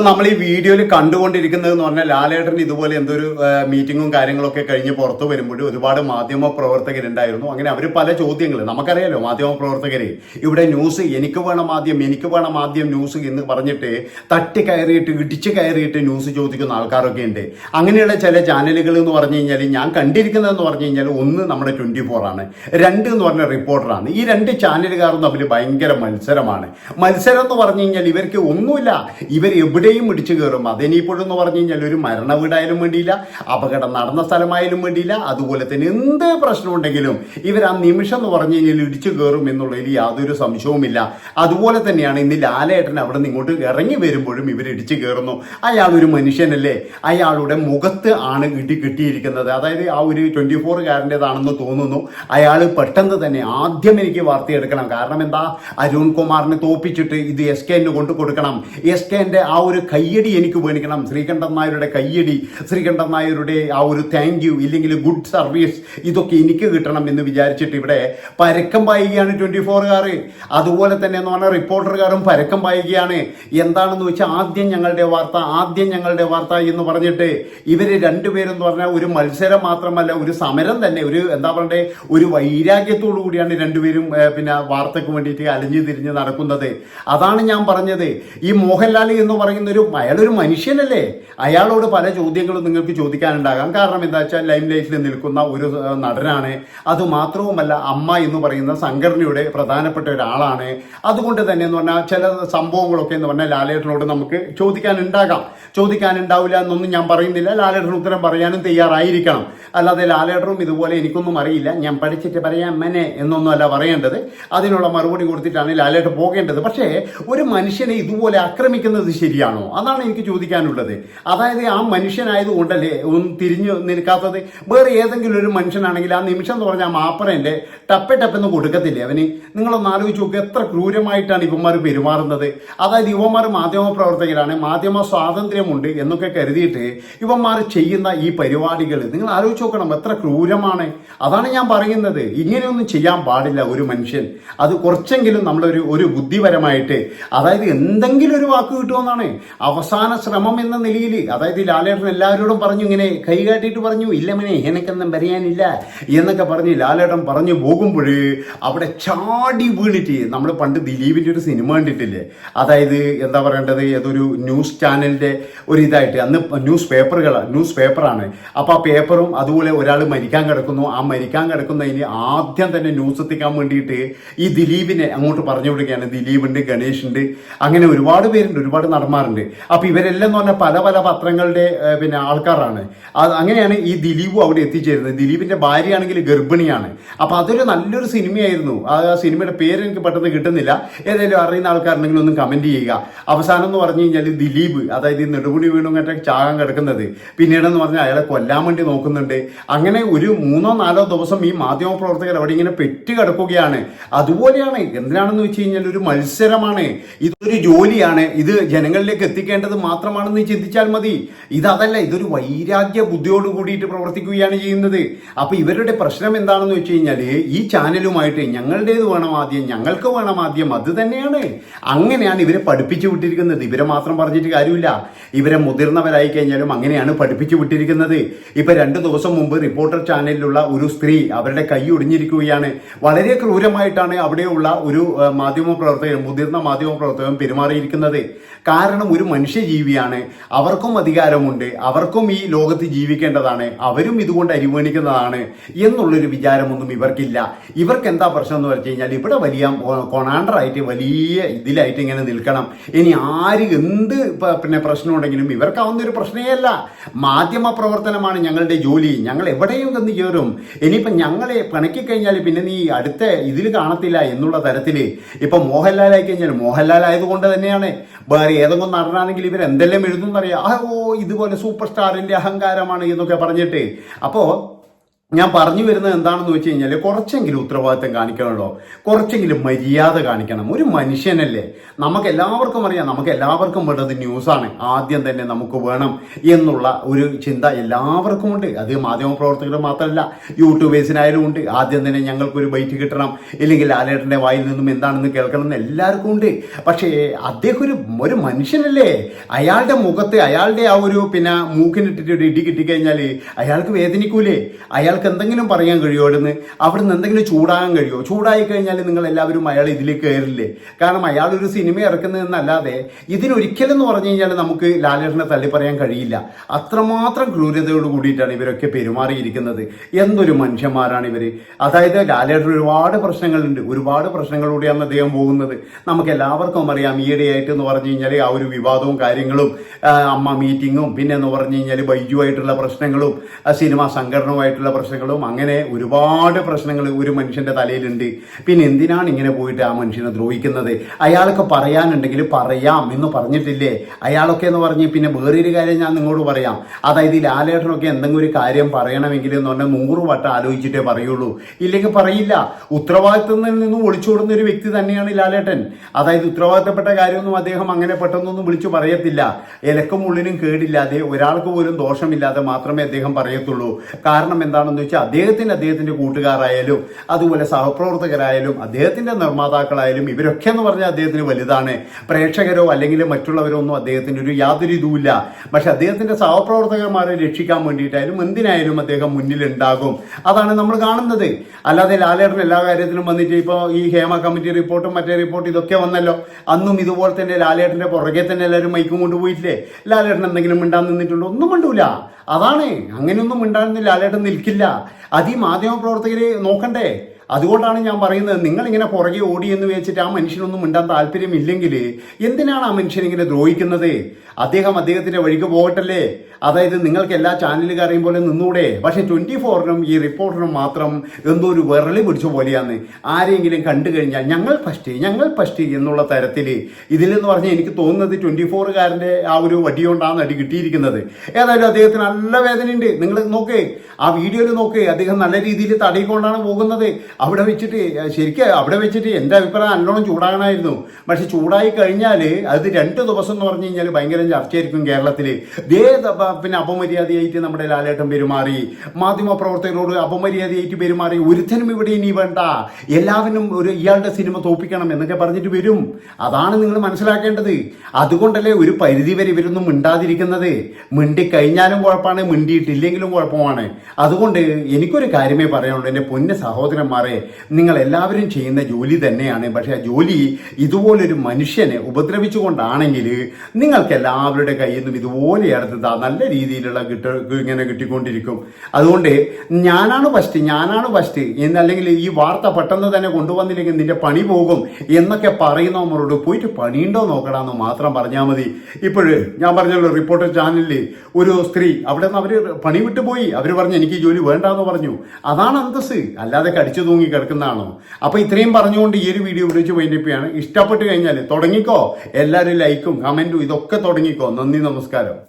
ഇപ്പൊ നമ്മൾ ഈ വീഡിയോയിൽ കണ്ടുകൊണ്ടിരിക്കുന്നത് എന്ന് പറഞ്ഞാൽ ലാലേട്ടൻ ഇതുപോലെ എന്തൊരു മീറ്റിങ്ങും കാര്യങ്ങളൊക്കെ കഴിഞ്ഞ് പുറത്തു വരുമ്പോഴും ഒരുപാട് മാധ്യമ പ്രവർത്തകരുണ്ടായിരുന്നു അങ്ങനെ അവർ പല ചോദ്യങ്ങൾ നമുക്കറിയാലോ മാധ്യമ പ്രവർത്തകരെ ഇവിടെ ന്യൂസ് എനിക്ക് വേണം ആദ്യം എനിക്ക് വേണം ആദ്യം ന്യൂസ് എന്ന് പറഞ്ഞിട്ട് തട്ടി കയറിയിട്ട് ഇടിച്ച് കയറിയിട്ട് ന്യൂസ് ചോദിക്കുന്ന ആൾക്കാരൊക്കെ ഉണ്ട്. അങ്ങനെയുള്ള ചില ചാനലുകൾ എന്ന് പറഞ്ഞു കഴിഞ്ഞാൽ ഞാൻ കണ്ടിരിക്കുന്നതെന്ന് പറഞ്ഞു കഴിഞ്ഞാൽ ഒന്ന് നമ്മുടെ ട്വന്റി ഫോർ ആണ്. രണ്ട് എന്ന് പറഞ്ഞ റിപ്പോർട്ടറാണ് ഈ രണ്ട് ചാനലുകാരും തമ്മിൽ ഭയങ്കര മത്സരമാണ്. മത്സരം എന്ന് പറഞ്ഞു കഴിഞ്ഞാൽ ഇവർക്ക് ഒന്നുമില്ല. ഇവർ എവിടെയും ഇടിച്ചു കയറും. അതിനിപ്പോഴെന്ന് പറഞ്ഞു കഴിഞ്ഞാൽ ഒരു മരണ വീടായാലും വേണ്ടിയില്ല അപകടം നടന്ന സ്ഥലമായാലും വേണ്ടിയില്ല. അതുപോലെ തന്നെ എന്ത് പ്രശ്നമുണ്ടെങ്കിലും ഇവർ ആ നിമിഷം എന്ന് പറഞ്ഞു കഴിഞ്ഞാൽ ഇടിച്ചു കയറും എന്നുള്ളതിൽ യാതൊരു സംശയവുമില്ല. അതുപോലെ തന്നെയാണ് ഇന്ന് ലാലേട്ടൻ അവിടെ നിന്ന് ഇങ്ങോട്ട് ഇറങ്ങി വരുമ്പോഴും ഇവർ ഇടിച്ചു കയറുന്നു. അയാൾ ഒരു മനുഷ്യനല്ലേ? അയാളുടെ മുഖത്ത് ആണ് ഇടി കിട്ടിയിരിക്കുന്നത്. അതായത് ആ ഒരു ട്വന്റി ഫോറുകാരന്റെതാണെന്ന് തോന്നുന്നു. അയാൾ പെട്ടെന്ന് തന്നെ ആദ്യം എനിക്ക് വാർത്തയെടുക്കണം. കാരണം എന്താ? അരുൺ കുമാറിനെ തോപ്പിച്ചിട്ട് ഇത് എസ് കെ കൊണ്ട് കൊടുക്കണം. എസ് കെന്റെ ആ ഒരു കയ്യടി എനിക്ക് മേടിക്കണം ശ്രീകണ്ഠൻ നായരുടെ കയ്യടി ശ്രീകണ്ഠൻ നായരുടെ ആ ഒരു താങ്ക് യു ഇല്ലെങ്കിൽ ഗുഡ് സർവീസ് ഇതൊക്കെ എനിക്ക് കിട്ടണം എന്ന് വിചാരിച്ചിട്ട് ഇവിടെ പരക്കം പായുകയാണ് ട്വന്റി ഫോറുകാർ അതുപോലെ തന്നെ എന്ന് പറഞ്ഞാൽ റിപ്പോർട്ടർകാരും പരക്കം പായുകയാണ്. എന്താണെന്ന് വെച്ചാൽ ആദ്യം ഞങ്ങളുടെ വാർത്ത ആദ്യം ഞങ്ങളുടെ വാർത്ത എന്ന് പറഞ്ഞിട്ട് ഇവർ രണ്ടുപേരെന്ന് പറഞ്ഞാൽ ഒരു മത്സരം മാത്രമല്ല ഒരു സമരം തന്നെ ഒരു എന്താ പറയണ്ടേ ഒരു വൈരാഗ്യത്തോടു കൂടിയാണ് രണ്ടുപേരും പിന്നെ വാർത്തക്ക് വേണ്ടിയിട്ട് അലിഞ്ഞു തിരിഞ്ഞ് നടക്കുന്നത്. അതാണ് ഞാൻ പറഞ്ഞത്. ഈ മോഹൻലാൽ എന്ന് പറയുന്ന ഒരു അയാളൊരു മനുഷ്യനല്ലേ? അയാളോട് പല ചോദ്യങ്ങളും നിങ്ങൾക്ക് ചോദിക്കാനുണ്ടാകാം. കാരണം എന്താ വെച്ചാൽ ലൈം ലൈഫിൽ നിൽക്കുന്ന ഒരു നടനാണ്. അത് മാത്രവുമല്ല അമ്മ എന്ന് പറയുന്ന സംഘടനയുടെ പ്രധാനപ്പെട്ട ഒരാളാണ്. അതുകൊണ്ട് തന്നെ എന്ന് പറഞ്ഞാൽ ചില സംഭവങ്ങളൊക്കെ എന്ന് പറഞ്ഞാൽ ലാലേട്ടനോട് നമുക്ക് ചോദിക്കാനുണ്ടാകാം. ചോദിക്കാനുണ്ടാവില്ല എന്നൊന്നും ഞാൻ പറയുന്നില്ല. ലാലേട്ടൻ ഉത്തരം പറയാനും തയ്യാറായിരിക്കണം. അല്ലാതെ ലാലേട്ടനും ഇതുപോലെ എനിക്കൊന്നും അറിയില്ല. ഞാൻ പഠിച്ചിട്ട് പറയാം മനെ എന്നൊന്നും അല്ല പറയേണ്ടത്. അതിനുള്ള മറുപടി കൊടുത്തിട്ടാണ് ലാലേട്ടൻ പോകേണ്ടത്. പക്ഷേ ഒരു മനുഷ്യനെ ഇതുപോലെ ആക്രമിക്കുന്നത് ശരിയാണോ അതാണ് എനിക്ക് ചോദിക്കാനുള്ളത്. അതായത് ആ മനുഷ്യനായതുകൊണ്ടല്ലേ ഒന്നും തിരിഞ്ഞു നിൽക്കാത്തത്? വേറെ ഏതെങ്കിലും ഒരു മനുഷ്യനാണെങ്കിൽ ആ നിമിഷം എന്ന് പറഞ്ഞാൽ മാപ്പറേന്റെ ടപ്പെ ടപ്പെന്ന് കൊടുക്കത്തില്ലേ അവന്? നിങ്ങളൊന്ന് ആലോചിച്ച് നോക്കുക എത്ര ക്രൂരമായിട്ടാണ് ഇവന്മാർ പെരുമാറുന്നത്. അതായത് ഇവന്മാർ മാധ്യമ പ്രവർത്തകരാണ് മാധ്യമ സ്വാതന്ത്ര്യമുണ്ട് എന്നൊക്കെ കരുതിയിട്ട് ഇവന്മാർ ചെയ്യുന്ന ഈ പരിപാടികൾ നിങ്ങൾ ആലോചിച്ച് നോക്കണം എത്ര ക്രൂരമാണ്. അതാണ് ഞാൻ പറയുന്നത്. ഇങ്ങനെയൊന്നും ചെയ്യാൻ പാടില്ല ഒരു മനുഷ്യൻ. അത് കുറച്ചെങ്കിലും നമ്മളൊരു ഒരു ബുദ്ധിപരമായിട്ട് അതായത് എന്തെങ്കിലും ഒരു വാക്ക് കിട്ടുമെന്നാണ്. അവസാന ശ്രമം എന്ന നിലയിൽ അതായത് ലാലേട്ടൻ എല്ലാവരോടും പറഞ്ഞു ഇങ്ങനെ കൈ പറഞ്ഞു ഇല്ല മനെ എനിക്കൊന്നും പറയാനില്ല എന്നൊക്കെ പറഞ്ഞ് ലാലേട്ടൻ പറഞ്ഞു പോകുമ്പോൾ അവിടെ ചാടി വീണിട്ട് നമ്മൾ പണ്ട് ദിലീപിന്റെ ഒരു സിനിമ കണ്ടിട്ടില്ലേ? അതായത് എന്താ പറയേണ്ടത് ഏതൊരു ന്യൂസ് ചാനലിന്റെ ഒരു ഇതായിട്ട് അന്ന് ന്യൂസ് പേപ്പറുകൾ ന്യൂസ് പേപ്പറാണ്. അപ്പോൾ ആ പേപ്പറും അതുപോലെ ഒരാൾ മരിക്കാൻ കിടക്കുന്നു. ആ മരിക്കാൻ കിടക്കുന്നതിന് ആദ്യം തന്നെ ന്യൂസ് എത്തിക്കാൻ വേണ്ടിയിട്ട് ഈ ദിലീപിനെ അങ്ങോട്ട് പറഞ്ഞു വിടുകയാണ് ദിലീപുണ്ട് ഗണേഷുണ്ട് അങ്ങനെ ഒരുപാട് പേരുണ്ട് ഒരുപാട് നടന്മാരുണ്ട്. അപ്പോൾ ഇവരെല്ലാം എന്ന് പറഞ്ഞാൽ പല പല പത്രങ്ങളുടെ പിന്നെ ആൾക്കാരാണ്. അങ്ങനെയാണ് ഈ ദിലീപും അവിടെ എത്തിച്ചേരുന്നത്. ദിലീപിന്റെ ഭാര്യയാണെങ്കിൽ ഗർഭിണിയാണ്. അപ്പോൾ അതൊരു നല്ലൊരു സിനിമയായിരുന്നു. ആ സിനിമയുടെ പേര് എനിക്ക് പെട്ടെന്ന് കിട്ടുന്നില്ല. ഏതെങ്കിലും അറിയുന്ന ആൾക്കാരുണ്ടെങ്കിൽ ഒന്ന് കമന്റ് ചെയ്യുക. അവസാനം എന്ന് പറഞ്ഞു കഴിഞ്ഞാൽ ദിലീപ് അതായത് ഈ നെടുമുടി വീണുങ്ങറ്റ ചാകാൻ കിടക്കുന്നത്. പിന്നീടെന്ന് പറഞ്ഞാൽ അയാളെ കൊല്ലാൻ വേണ്ടി നോക്കുന്നുണ്ട്. അങ്ങനെ ഒരു മൂന്നോ നാലോ ദിവസം ഈ മാധ്യമ പ്രവർത്തകർ അവിടെ ഇങ്ങനെ പെറ്റ് കിടക്കുകയാണ്. അതുപോലെയാണ് എന്തിനാണെന്ന് വെച്ച് കഴിഞ്ഞാൽ ഒരു മത്സരമാണ്. ഇതൊരു ജോലിയാണ്. ഇത് ജനങ്ങളിലേക്ക് എത്തിക്കേണ്ടത് മാത്രമാണെന്ന് ചിന്തിച്ചാൽ മതി. ഇതല്ല ഇതൊരു വൈരാഗ്യ ബുദ്ധിയോട് കൂടിയിട്ട് പ്രവർത്തിക്കുകയാണ് ചെയ്യുന്നത്. അപ്പൊ ഇവരുടെ പ്രശ്നം എന്താണെന്ന് വെച്ച് കഴിഞ്ഞാൽ ഈ ചാനലുമായിട്ട് ഞങ്ങളുടേത് വേണം ആദ്യം ഞങ്ങൾക്ക് വേണം ആദ്യം അത് തന്നെയാണ്. അങ്ങനെയാണ് ഇവരെ പഠിപ്പിച്ചു വിട്ടിരിക്കുന്നത്. ഇവരെ മാത്രം പറഞ്ഞിട്ട് കാര്യമില്ല. ഇവരെ മുതിർന്നവരായി കഴിഞ്ഞാലും അങ്ങനെയാണ് പഠിപ്പിച്ചു വിട്ടിരിക്കുന്നത്. ഇപ്പൊ രണ്ട് ദിവസം മുമ്പ് റിപ്പോർട്ടർ ചാനലിലുള്ള ഒരു സ്ത്രീ അവരുടെ കൈ ഒടിഞ്ഞിരിക്കുകയാണ്. വളരെ ക്രൂരമായിട്ടാണ് അവിടെയുള്ള ഒരു മാധ്യമപ്രവർത്തകൻ മാധ്യമ പ്രവർത്തകൻ മുതിർന്ന മാധ്യമ പ്രവർത്തകൻ പെരുമാറിയിരിക്കുന്നത്. കാരണം ഒരു മനുഷ്യജീവിയാണ്. അവർക്കും അധികാരമുണ്ട്. അവർക്കും ഈ ലോകത്ത് ജീവിക്കേണ്ടതാണ്. അവരും ഇതുകൊണ്ട് അനുമാനിക്കുന്നതാണ് എന്നുള്ളൊരു വിചാരമൊന്നും ഇവർക്കില്ല. ഇവർക്ക് എന്താ പ്രശ്നം എന്ന് വെച്ച് കഴിഞ്ഞാൽ ഇവിടെ വലിയ കൊണാണ്ടറായിട്ട് വലിയ ഇതിലായിട്ട് ഇങ്ങനെ നിൽക്കണം. ഇനി ആര് എന്ത് പിന്നെ പ്രശ്നമുണ്ടെങ്കിലും ഇവർക്കാവുന്ന ഒരു പ്രശ്നമേ അല്ല. മാധ്യമ പ്രവർത്തനമാണ് ഞങ്ങളുടെ ജോലി. ഞങ്ങൾ എവിടെയും ചെന്ന് കയറും ഇനിയിപ്പം ഞങ്ങളെ പിണക്കി കഴിഞ്ഞാൽ പിന്നെ നീ അടുത്ത ഇതിൽ കാണത്തില്ല എന്നുള്ള തരത്തിൽ ഇപ്പൊ മോഹൻലാൽ ആയി കഴിഞ്ഞാൽ മോഹൻലാൽ ആയതുകൊണ്ട് തന്നെയാണ്. വേറെ ഏതെങ്കിലും നടനാണെങ്കിൽ ഇവർ എന്തെല്ലാം എഴുതുന്നറിയാം ഓ ഇതുപോലെ സൂപ്പർ സ്റ്റാറിന്റെ അഹങ്കാരമാണ് എന്നൊക്കെ പറഞ്ഞിട്ട്. അപ്പോ ഞാൻ പറഞ്ഞു വരുന്നത് എന്താണെന്ന് വെച്ച് കഴിഞ്ഞാൽ കുറച്ചെങ്കിലും ഉത്തരവാദിത്തം കാണിക്കണമല്ലോ. കുറച്ചെങ്കിലും മര്യാദ കാണിക്കണം. ഒരു മനുഷ്യനല്ലേ? നമുക്ക് എല്ലാവർക്കും അറിയാം. നമുക്ക് എല്ലാവർക്കും വേണ്ടത് ന്യൂസാണ്. ആദ്യം തന്നെ നമുക്ക് വേണം എന്നുള്ള ഒരു ചിന്ത എല്ലാവർക്കും ഉണ്ട്. അത് മാധ്യമപ്രവർത്തകർ മാത്രമല്ല യൂട്യൂബേഴ്സിനായാലും ഉണ്ട്. ആദ്യം തന്നെ ഞങ്ങൾക്കൊരു ബൈറ്റ് കിട്ടണം. ഇല്ലെങ്കിൽ ലാലേട്ടന്റെ വായിൽ നിന്നും എന്താണെന്ന് കേൾക്കണം എന്ന് എല്ലാവർക്കും ഉണ്ട്. പക്ഷേ അദ്ദേഹം ഒരു ഒരു മനുഷ്യനല്ലേ? അയാളുടെ മുഖത്ത് അയാളുടെ ആ ഒരു പിന്നെ മൂക്കിനിട്ടിട്ട് ഒരു ഇടി കിട്ടിക്കഴിഞ്ഞാൽ അയാൾക്ക് വേദനിക്കൂലേ? അയാൾക്ക് എന്തെങ്കിലും പറയാൻ കഴിയുമോ? അവിടെ നിന്ന് എന്തെങ്കിലും ചൂടാകാൻ കഴിയുമോ? ചൂടായി കഴിഞ്ഞാൽ നിങ്ങൾ എല്ലാവരും അയാൾ ഇതിലേക്ക് കയറില്ലേ കാരണം അയാൾ ഒരു സിനിമ ഇറക്കുന്നതെന്നല്ലാതെ ഇതിനൊരിക്കലും എന്ന് പറഞ്ഞു കഴിഞ്ഞാൽ നമുക്ക് ലാലേട്ടനെ തള്ളി പറയാൻ കഴിയില്ല. അത്രമാത്രം ക്രൂരതയോട് കൂടിയിട്ടാണ് ഇവരൊക്കെ പെരുമാറിയിരിക്കുന്നത്. എന്തൊരു മനുഷ്യന്മാരാണ് ഇവർ അതായത് ലാലേട്ടൻ ഒരുപാട് പ്രശ്നങ്ങളുണ്ട്. ഒരുപാട് പ്രശ്നങ്ങളിലൂടെയാണ് അദ്ദേഹം പോകുന്നത്. നമുക്ക് എല്ലാവർക്കും അറിയാം ഈയിടെയായിട്ട് എന്ന് പറഞ്ഞു കഴിഞ്ഞാൽ ആ ഒരു വിവാദവും കാര്യങ്ങളും അമ്മ മീറ്റിങ്ങും പിന്നെ എന്ന് പറഞ്ഞു കഴിഞ്ഞാൽ ബൈജുവായിട്ടുള്ള പ്രശ്നങ്ങളും സിനിമാ സംഘടനവുമായിട്ടുള്ള പ്രശ്നങ്ങളും അങ്ങനെ ഒരുപാട് പ്രശ്നങ്ങൾ ഒരു മനുഷ്യന്റെ തലയിലുണ്ട്. പിന്നെ എന്തിനാണ് ഇങ്ങനെ പോയിട്ട് ആ മനുഷ്യനെ ദ്രോഹിക്കുന്നത്? അയാൾക്ക് പറയാനുണ്ടെങ്കിൽ പറയാം എന്ന് പറഞ്ഞിട്ടില്ലേ? അയാളൊക്കെ എന്ന് പറഞ്ഞ് പിന്നെ വേറൊരു കാര്യം ഞാൻ നിങ്ങളോട് പറയാം. അതായത് ഈ ലാലേട്ടനൊക്കെ എന്തെങ്കിലും ഒരു കാര്യം പറയണമെങ്കിൽ എന്ന് പറഞ്ഞാൽ നൂറ് വട്ടം ആലോചിച്ചിട്ടേ പറയുള്ളൂ. ഇല്ലെങ്കിൽ പറയില്ല. ഉത്തരവാദിത്തത്തിൽ നിന്ന് ഒളിച്ചോടുന്ന ഒരു വ്യക്തി തന്നെയാണ് ലാലേട്ടൻ. അതായത് ഉത്തരവാദിത്തപ്പെട്ട കാര്യമൊന്നും അദ്ദേഹം അങ്ങനെ പെട്ടെന്നൊന്നും വിളിച്ചു പറയത്തില്ല. ഇലക്കും ഉള്ളിനും കേടില്ലാതെ ഒരാൾക്ക് പോലും ദോഷമില്ലാതെ മാത്രമേ അദ്ദേഹം പറയത്തുള്ളൂ. കാരണം എന്താണെന്ന് വെച്ചാൽ അദ്ദേഹത്തിന് അദ്ദേഹത്തിന്റെ കൂട്ടുകാരായാലും അതുപോലെ സഹപ്രവർത്തകരായാലും അദ്ദേഹത്തിന്റെ നിർമ്മാതാക്കളായാലും ഇവരൊക്കെ എന്ന് പറഞ്ഞാൽ അദ്ദേഹത്തിന് വലുതാണ്. പ്രേക്ഷകരോ അല്ലെങ്കിൽ മറ്റുള്ളവരോ ഒന്നും അദ്ദേഹത്തിന് ഒരു യാതൊരു ഇതുമില്ല. പക്ഷെ അദ്ദേഹത്തിന്റെ സഹപ്രവർത്തകന്മാരെ രക്ഷിക്കാൻ വേണ്ടിയിട്ടായാലും എന്തിനായാലും അദ്ദേഹം മുന്നിലുണ്ടാകും. അതാണ് നമ്മൾ കാണുന്നത്. അല്ലാതെ ലാലേട്ടൻ എല്ലാ കാര്യത്തിലും വന്നിട്ട് ഇപ്പോൾ ഈ ഹേമ കമ്മിറ്റി റിപ്പോർട്ടും മറ്റേ റിപ്പോർട്ട് ഇതൊക്കെ വന്നല്ലോ. അന്നും ഇതുപോലെ തന്നെ ലാലേട്ടന്റെ പുറകെ തന്നെ എല്ലാവരും മൈക്കും കൊണ്ടുപോയിട്ടില്ലേ ലാലേട്ടൻ എന്തെങ്കിലും മിണ്ടാൻ നിന്നിട്ടുണ്ടോ? ഒന്നും മിണ്ടൂല. അതാണ്. അങ്ങനെയൊന്നും മിണ്ടാൻ ലാലേട്ടൻ നിൽക്കില്ല. അത് ഈ മാധ്യമ പ്രവർത്തകരെ നോക്കണ്ടേ? അതുകൊണ്ടാണ് ഞാൻ പറയുന്നത് നിങ്ങൾ ഇങ്ങനെ പുറകെ ഓടി എന്ന് വെച്ചിട്ട് ആ മനുഷ്യനൊന്നും മിണ്ടാൻ താല്പര്യമില്ലെങ്കിൽ എന്തിനാണ് ആ മനുഷ്യൻ ഇങ്ങനെ ദ്രോഹിക്കുന്നത്? അദ്ദേഹം അദ്ദേഹത്തിന്റെ വഴിക്ക് പോകട്ടല്ലേ? അതായത് നിങ്ങൾക്ക് എല്ലാ ചാനലുകാരെയും പോലെ നിന്നൂടെ? പക്ഷെ ട്വന്റി ഫോറിനും ഈ റിപ്പോർട്ടറിനും മാത്രം എന്തോ ഒരു വിറളി പിടിച്ച പോലെയാണ്. ആരെങ്കിലും കണ്ടു കഴിഞ്ഞാൽ ഞങ്ങൾ ഫസ്റ്റ് ഞങ്ങൾ ഫസ്റ്റ് എന്നുള്ള തരത്തിൽ ഇതിലെന്ന് പറഞ്ഞാൽ എനിക്ക് തോന്നുന്നത് ട്വന്റി ഫോറുകാരന്റെ ആ ഒരു വടിയോണ്ടാണ് അടി കിട്ടിയിരിക്കുന്നത്. ഏതായാലും അദ്ദേഹത്തിന് നല്ല വേദനയുണ്ട്. നിങ്ങൾ നോക്കേ ആ വീഡിയോയിൽ നോക്കേ അദ്ദേഹം നല്ല രീതിയിൽ തടയിക്കൊണ്ടാണ് പോകുന്നത്. അവിടെ വെച്ചിട്ട് ശരിക്കും അവിടെ വെച്ചിട്ട് എന്റെ അഭിപ്രായം നല്ലോണം ചൂടാകണമായിരുന്നു. പക്ഷെ ചൂടായി കഴിഞ്ഞാൽ അത് രണ്ട് ദിവസം എന്ന് പറഞ്ഞു കഴിഞ്ഞാൽ ഭയങ്കര ചർച്ചയായിരിക്കും കേരളത്തിൽ ദേ പിന്നെ അപമര്യാദയായിട്ട് നമ്മുടെ ലാലേട്ടൻ പെരുമാറി. മാധ്യമ പ്രവർത്തകരോട് അപമര്യാദയായിട്ട് പെരുമാറി. ഒരുത്തനും ഇവിടെ ഇനി വേണ്ട. എല്ലാവരും ഒരു ഇയാളുടെ സിനിമ തോപ്പിക്കണം എന്നൊക്കെ പറഞ്ഞിട്ട് വരും. അതാണ് നിങ്ങൾ മനസ്സിലാക്കേണ്ടത്. അതുകൊണ്ടല്ലേ ഒരു പരിധി വരെ ഇവരൊന്നും മിണ്ടാതിരിക്കുന്നത്. മിണ്ടിക്കഴിഞ്ഞാലും കുഴപ്പമാണ് മിണ്ടിയിട്ടില്ലെങ്കിലും കുഴപ്പമാണ്. അതുകൊണ്ട് എനിക്കൊരു കാര്യമേ പറയാനുള്ളൂ. എന്റെ പൊന്ന സഹോദരന്മാരെ നിങ്ങൾ എല്ലാവരും ചെയ്യുന്ന ജോലി തന്നെയാണ്. പക്ഷേ ആ ജോലി ഇതുപോലൊരു മനുഷ്യനെ ഉപദ്രവിച്ചുകൊണ്ടാണെങ്കിൽ നിങ്ങൾക്ക് എല്ലാവരുടെ കയ്യിൽ നിന്നും ഇതുപോലെ എടുത്ത് നല്ല രീതിയിലുള്ള കിട്ട ഇങ്ങനെ കിട്ടിക്കൊണ്ടിരിക്കും. അതുകൊണ്ട് ഞാനാണ് ഫസ്റ്റ് ഞാനാണ് ഫസ്റ്റ് എന്നല്ലെങ്കിൽ ഈ വാർത്ത പെട്ടെന്ന് തന്നെ കൊണ്ടുവന്നില്ലെങ്കിൽ നിന്റെ പണി പോകും എന്നൊക്കെ പറയുന്നവരോട് പോയിട്ട് പണിയുണ്ടോ നോക്കണമെന്ന് മാത്രം പറഞ്ഞാൽ മതി. ഇപ്പോഴ് ഞാൻ പറഞ്ഞല്ലോ റിപ്പോർട്ടർ ചാനലിൽ ഒരു സ്ത്രീ അവിടെ നിന്ന് അവർ പണി വിട്ടുപോയി. അവർ പറഞ്ഞു എനിക്ക് ജോലി വേണ്ടാന്ന് പറഞ്ഞു. അതാണ് അന്തസ് അല്ലാതെ കടിച്ചു തൂങ്ങി കിടക്കുന്നതാണോ? അപ്പൊ ഇത്രയും പറഞ്ഞുകൊണ്ട് ഈ ഒരു വീഡിയോ വിളിച്ച് വൈൻഡിപ്പിയാണ് ഇഷ്ടപ്പെട്ട് കഴിഞ്ഞാൽ തുടങ്ങിക്കോ. എല്ലാവരും ലൈക്കും കമന്റും ഇതൊക്കെ തുടങ്ങിക്കോ. നന്ദി നമസ്കാരം.